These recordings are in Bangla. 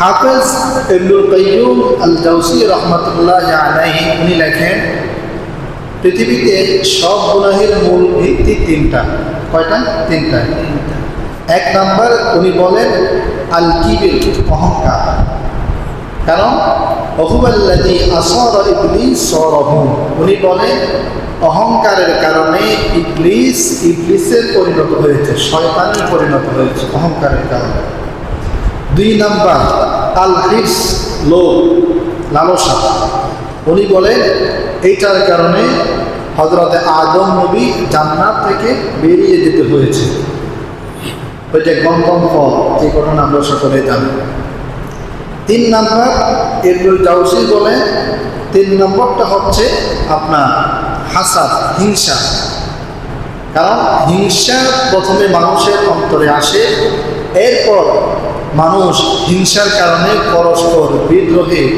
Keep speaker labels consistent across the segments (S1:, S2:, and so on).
S1: হাফেজ ইবনুল কাইয়ুম আল জাউসি রহমতুল্লাহ আলাইহি, উনি লেখেন, পৃথিবীতে সব গুনাহের মূল ভিত্তি তিনটা। কয়টা? তিনটা। এক নাম্বার উনি বলেন আল কিবির অহংকার। কারণ অহুবাল্লাদি আসর ইবলিস সরহু, উনি বলেন, অহংকারের কারণে ইবলিস ইবলিসের পরিণত হয়েছে শয়তানের পরিণত হয়েছে অহংকারের কারণে। দুই নাম্বার আল হিস লালসা উনি বলেন, এইটার কারণে হজরতে আদম নবী জান্নাত থেকে বেরিয়ে যেতে হয়েছে। ওই যে গমগম ফল যে ঘটনা আমরা সকলে জানি। তিন নাম্বার, ইবনুল জাউসি বলে তিন নম্বরটা হচ্ছে আপনার হাসাদ, হিংসা। কারণ হিংসা প্রথমে মানুষের অন্তরে আসে, এরপর মানুষ হিংসার কারণে পরস্পর বিদ্রোহে,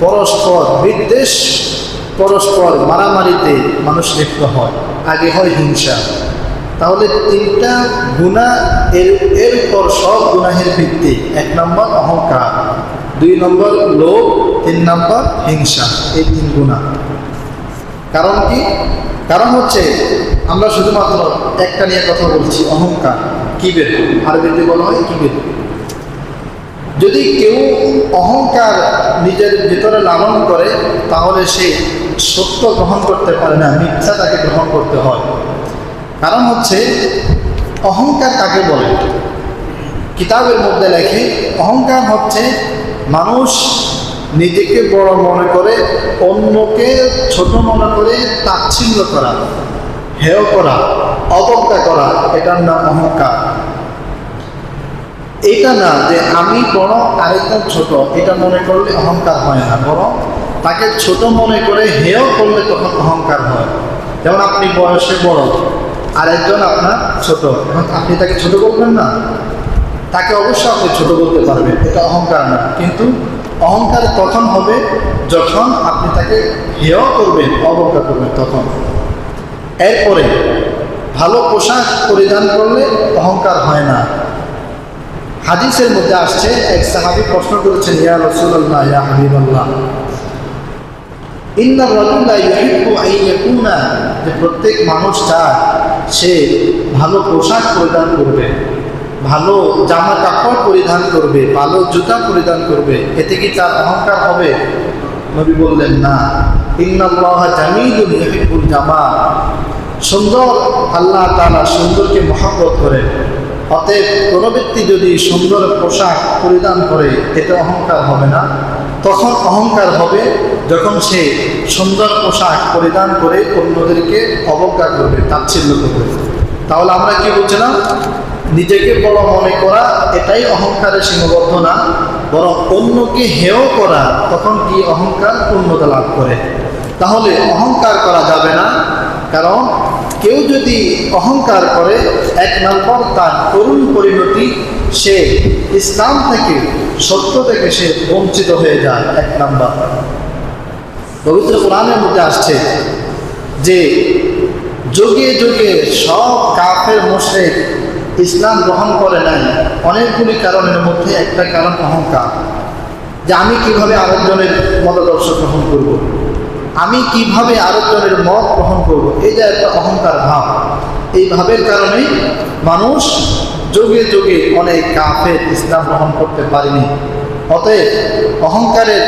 S1: পরস্পর বিদ্বেষ, পরস্পর মারামারিতে মানুষ লিপ্ত হয়। আগে হয় হিংসা। তাহলে তিনটা গুণা এর, এরপর সব গুনাহের ভিত্তি। এক নম্বর অহংকার, দুই নম্বর লোভ, তিন নম্বর হিংসা। এই তিন গুণা। কারণ কি? কারণ হচ্ছে আমরা শুধুমাত্র একটা নিয়ে কথা বলছি, অহংকার। কিবের আরবিতে বলা হয় কিবের যদি কেউ অহংকার নিজের ভিতরে লালন করে, তাহলে সে সত্য গ্রহণ করতে পারে না, মিথ্যা তাকে গ্রহণ করতে হয়। কারণ হচ্ছে, অহংকার কাকে বলে? কিতাবের মধ্যে লেখে, অহংকার হচ্ছে মানুষ নিজেকে বড় মনে করে, অন্যকে ছোট মনে করে তাচ্ছিল্য করা, হেয় করা, অবজ্ঞা করা, এটার নাম অহংকার। এটা না যে আমি বড় আরেকজন ছোট, এটা মনে করলে অহংকার হয় না। বরং তাকে ছোট মনে করে হেয় করলে তখন অহংকার হয়। যেমন আপনি বয়সে বড়, আরেকজন আপনার ছোট। আপনি তাকে ছোট বলবেন না। তাকে অবশ্যই আপনি ছোট বলতে পারবেন, এটা অহংকার না। কিন্তু অহংকার তখন হবে যখন আপনি তাকে হেয় করবেন, অবজ্ঞা করবেন তখন। এরপরে ভালো পোশাক পরিধান করলে অহংকার হয় না। হাদিসের মধ্যে আসছে, এক সাহাবি প্রশ্ন করেছেন, ইয়া রসুল্লাহ ইয়া হাবিবাল্লাহ ইন্না রাজুল্লাহ ইউহিব্বু আন ইয়াকুনা যে প্রত্যেক মানুষ চায় সে ভালো পোশাক পরিধান করবে, ভালো জামা কাপড় পরিধান করবে, ভালো জুতা পরিধান করবে, এতে কি তার অহংকার হবে? নবী বললেন, না, ইন্নাল্লাহ জামিলুল ইউহিব্বুল জামাল সুন্দর, আল্লাহ তাআলা সুন্দরকে মহব্বত করে। অতএব কোনো ব্যক্তি যদি সুন্দর পোশাক পরিধান করে, এতে অহংকার হবে না। তখন অহংকার হবে যখন সে সুন্দর পোশাক পরিধান করে অন্যদেরকে অবজ্ঞা করবে, তাচ্ছিল্য করবে। তাহলে আমরা কি বলছিলাম নিজেকে বড় মনে করা, এটাই অহংকারের সীমাবদ্ধ না। বরং অন্যকে হেয় করা, তখন কি অহংকার পূর্ণতা লাভ করে? তাহলে অহংকার করা যাবে না। কারণ কেউ যদি অহংকার করে, এক নম্বর তার করুণ পরিণতি, সে ইসলাম থেকে, সত্য থেকে সে বঞ্চিত হয়ে যায়, এক নম্বর পবিত্র কোরআনের মধ্যে আসছে যে, যুগে যুগে সব কাফের মোশরেক ইসলাম গ্রহণ করে নাই অনেকগুলি কারণের মধ্যে একটা কারণ অহংকার, যে আমি কীভাবে আরেকজনের মতাদর্শ গ্রহণ করব। আমি কীভাবে আরেকজনের মত গ্রহণ করব। এই যে একটা অহংকার ভাব। এই ভাবের কারণেই মানুষ যুগে যুগে অনেক কাফের ইসলাম গ্রহণ করতে পারেনি। অতএব অহংকারের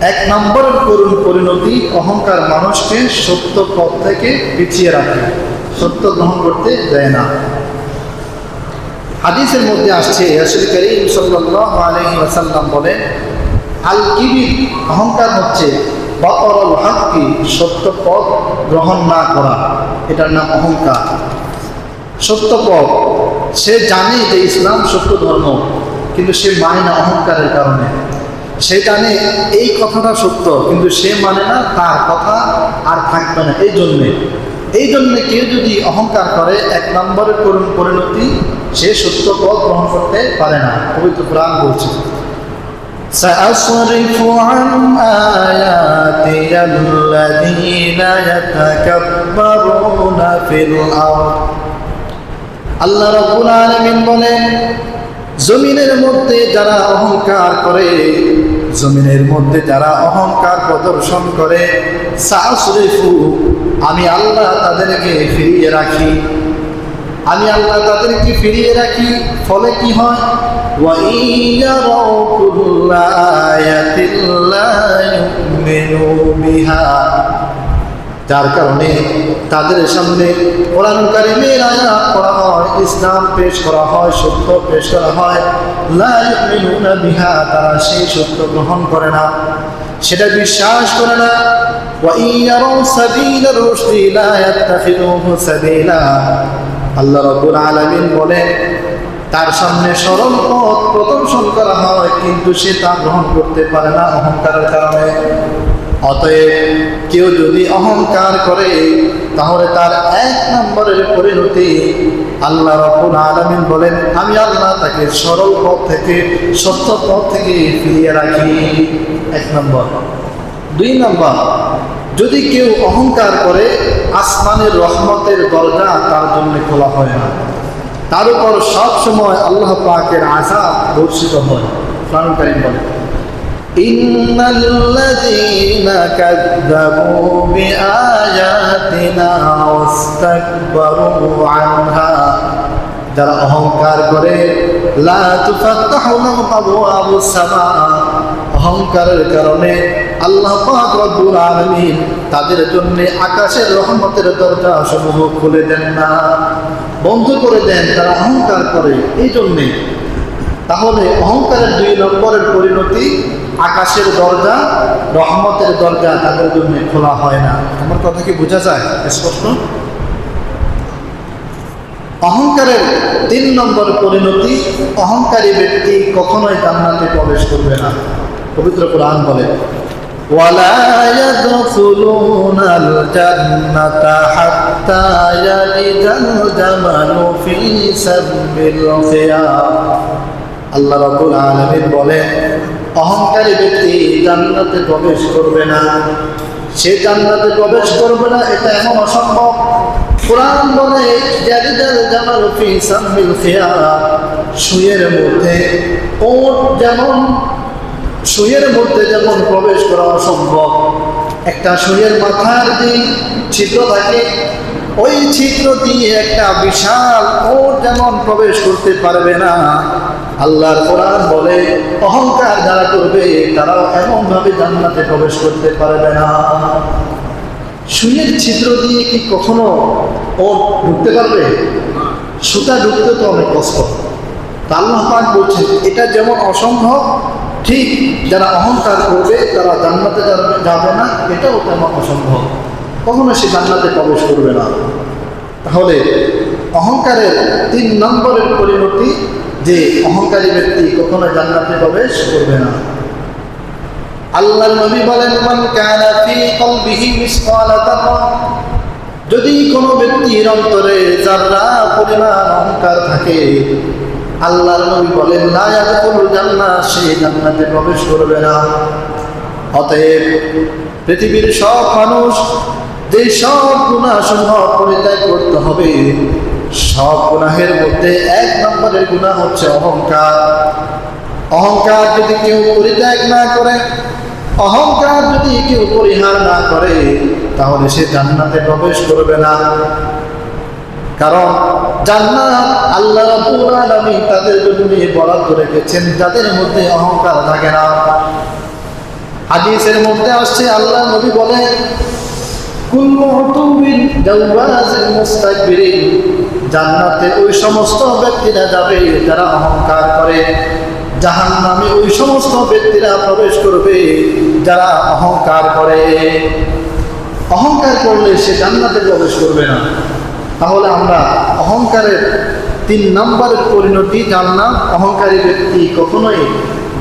S1: এক নম্বরের করুণ পরিণতি অহংকার মানুষকে সত্য পথ থেকে পিছিয়ে রাখে। সত্য গ্রহণ করতে দেয় না। হাদিসের মধ্যে আসছে, রসুল করিম বলেন আল কিবির অহংকার হচ্ছে বতরল হককে সত্য পথ গ্রহণ না করা, এটার নাম অহংকার। সত্য পথ, সে জানে যে ইসলাম সত্য ধর্ম, কিন্তু সে মানে না অহংকারের কারণে। সে জানে এই কথাটা সত্য, কিন্তু সে মানে না তার কথা আর থাকবে না। এই জন্যে, এই জন্য কেউ যদি অহংকার করে, এক নম্বরের পরিণতি সে সত্য পথ গ্রহণ করতে পারে না। পবিত্র প্রাণ বলছে।
S2: سأصرف عن آياتي الذين يتكبرون في الأرض
S1: আল্লাহ রব্বুল আলমিন বলেন জমিনের মধ্যে যারা অহংকার করে জমিনের মধ্যে যারা অহংকার প্রদর্শন করে সাহসরিফু আমি আল্লাহ তাদেরকে ফিরিয়ে রাখি আমি আল্লাহ তাদেরকে ফিরিয়ে রাখি ফলে কি হয় وَإِن يَرَوْا كُلَّ آيَةٍ لَّا يُؤْمِنُوا بِهَا যার কারণে তাদের সামনে কোরআন কারিমের আয়াত করা হয় ইসলাম পেশ করা হয় সত্য পেশ করা হয় লা ইউমিনুনা বিহা তারা সেই সত্য গ্রহণ করে না সেটা বিশ্বাস করে না ওয়া ইয়ারাউ সাবিলা রুশদি লা ইয়াত্তাখিদুহু সাবিলা আল্লাহ রাব্বুল আলামিন বলেন তার সামনে সরল পথ প্রদর্শন করা হয়, কিন্তু সে তা গ্রহণ করতে পারে না অহংকারের কারণে। অতএব কেউ যদি অহংকার করে, তাহলে তার এক নম্বরের পরিণতি আল্লাহ রব্বুল আলমিন বলেন, আমি আল্লাহ তাকে সরল পথ থেকে, সত্য পথ থেকে ফিরিয়ে রাখি। এক নম্বর। দুই নম্বর যদি কেউ অহংকার করে আসমানের রহমতের দরজা তার জন্য খোলা হয় না তার উপর সব সময় আল্লাহ পাকের আজাব বর্ষিত হয় প্রাণ কারিম বলে إن الذين كذبوا بآياتنا واستكبروا عنها যারা অহংকার করে লা তুফাত্তাহু লাহুম আবওয়াবুস সামা অহংকারের কারণে আল্লাহ রব্বুল আলামিন তাদের জন্য আকাশের রহমতের দরজা সমূহ খুলে দেন না, বন্ধ করে দেন, তারা অহংকার করে। এই জন্যে তাহলে অহংকারের দুই নম্বরের পরিণতি, আকাশের দরজা, রহমতের দরজা তাদের জন্য খোলা হয় না। আমার কথা কি বোঝা যায়? স্পষ্ট? অহংকারের তিন নম্বর পরিণতি, অহংকারী ব্যক্তি কখনোই জান্নাতে প্রবেশ করবে না। পবিত্র কোরআন বলে ولا يدخلون الجنة حتى يلج الجمل في سم الخيام আল্লাহ রাব্বুল আলামিন বলে অহংকারী ব্যক্তি জান্নাতে প্রবেশ করবে না সে জান্নাতে প্রবেশ করবে না এটা এমন অসম্ভব কোরআন বলে জারিদাল জামাল ফি সামিল খিয়া সুয়ের মধ্যে ওট যেমন সুয়ের মধ্যে যেমন প্রবেশ করা অসম্ভব, একটা সুয়ের মাথার যে ছিদ্র থাকে, ওই ছিদ্র দিয়ে একটা বিশাল ও যেমন প্রবেশ করতে পারবে না, আল্লাহর কোরআন বলে, অহংকার যারা করবে, তারাও এমনভাবে জান্নাতে প্রবেশ করতে পারবে না। সুইয়ের ছিদ্র দিয়ে কি কখনো ও ঢুকতে পারবে? সুতা ঢুকতে তো অনেক কষ্ট। আল্লাহ পাক বলছেন, এটা যেমন অসম্ভব ঠিক যারা অহংকার করবে, তারা জান্নাতে যাবে- না, এটাও তেমন অসম্ভব। কখনো সে জান্নাতে প্রবেশ করবে না। তাহলে অহংকারের তিন নম্বরের পরিণতি যে অহংকারী ব্যক্তি কখনো জান্নাতে প্রবেশ করবে না। আল্লাহ নবী বলেন, মান কানা ফি কলবিহি যদি কোনো ব্যক্তির অন্তরে যারা পরিমাণ অহংকার থাকে আল্লাহর নবী বলেন ইয়াদখুলুল জান্নাহ সে জান্নাতে প্রবেশ করবে না। অতএব পৃথিবীর সব মানুষ যে সব গুণা সমূহ পরিত্যাগ করতে হবে, সব গুনাহের মধ্যে এক নম্বরের গুণা হচ্ছে অহংকার। অহংকার যদি কেউ পরিত্যাগ না করে, অহংকার যদি কেউ পরিহার না করে, তাহলে সে জান্নাতে প্রবেশ করবে না। কারণ জান্নাত আল্লাহ রাব্বুল আলামিন তাদের জন্য বরাদ্দ রেখেছেন, যাদের মধ্যে অহংকার থাকে না। হাদিসের মধ্যে আসছে, আল্লাহ নবী বলেন কুল্লু উতুবিন জাওয়াজিন মুস্তাকবিরিন জান্নাতে ওই সমস্ত ব্যক্তিরা যাবে যারা অহংকার করে। জাহান ওই সমস্ত ব্যক্তিরা প্রবেশ করবে যারা অহংকার করে। অহংকার করলে সে জান্নাতে প্রবেশ করবে না। তাহলে আমরা অহংকারের তিন নম্বরের পরিণতি জান্নাত অহংকারী ব্যক্তি কখনোই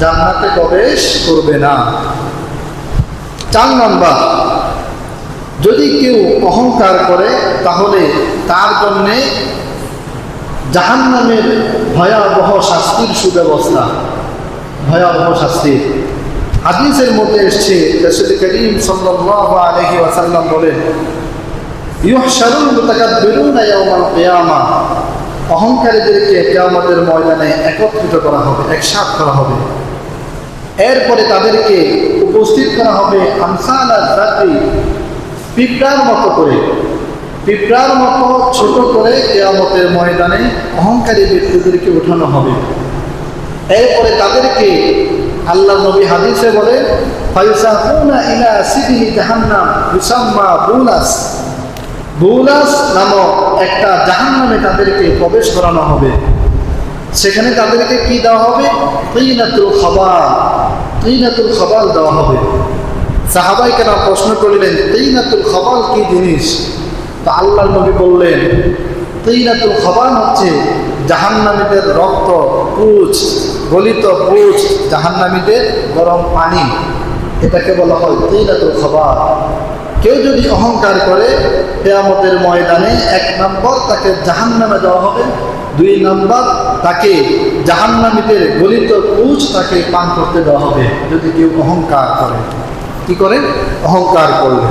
S1: জান্নাতে প্রবেশ করবে না। চার নম্বর, যদি কেউ অহংকার করে, তাহলে তার জন্যে জাহান্নামের ভয়াবহ শাস্তির সুব্যবস্থা। ভয়াবহ শাস্তির হাদিসের মধ্যে এসছে, রসুল করিম সাল্লাল্লাহু আলাইহি ওয়াসাল্লাম বলেন অহংকারীদেরকে কেয়ামতের ময়দানে একত্রিত করা হবে, একসাথ করা হবে। এরপরে তাদেরকে উপস্থিত করা হবে আমসাল আর পিঁপড়ার মতো করে। পিঁপড়ার মতো ছোট করে কেয়ামতের ময়দানে অহংকারী ব্যক্তিদেরকে ওঠানো হবে। এরপরে তাদেরকে আল্লাহ নবী হাদিসে বলে ফাইসাকুনা ইলা ইউসাম্মা বুলাস বুলাস নামক একটা জাহান্নামে তাদেরকে প্রবেশ করানো হবে। সেখানে তাদেরকে কি দেওয়া হবে? তৈনাতুল খাবার। তৈনাতুল খাবার দেওয়া হবে। সাহাবাই কেন প্রশ্ন করলেন, তৈনাতুল খাবার কি জিনিস? তা আল্লাহ নবী বললেন, তৈনাতুল খাবার হচ্ছে জাহান্নামীদের রক্ত, পুচ, গলিত পুচ, জাহান্নামীদের গরম পানি। এটাকে বলা হয় তৈনাতুল খাবার। কেউ যদি অহংকার করে, কেয়ামতের ময়দানে এক নম্বর তাকে জাহান নামে দেওয়া হবে, দুই নম্বর তাকে জাহান্নামীদের গলিত কুচ তাকে পান করতে দেওয়া হবে, যদি কেউ অহংকার করে। কি করে অহংকার করলে।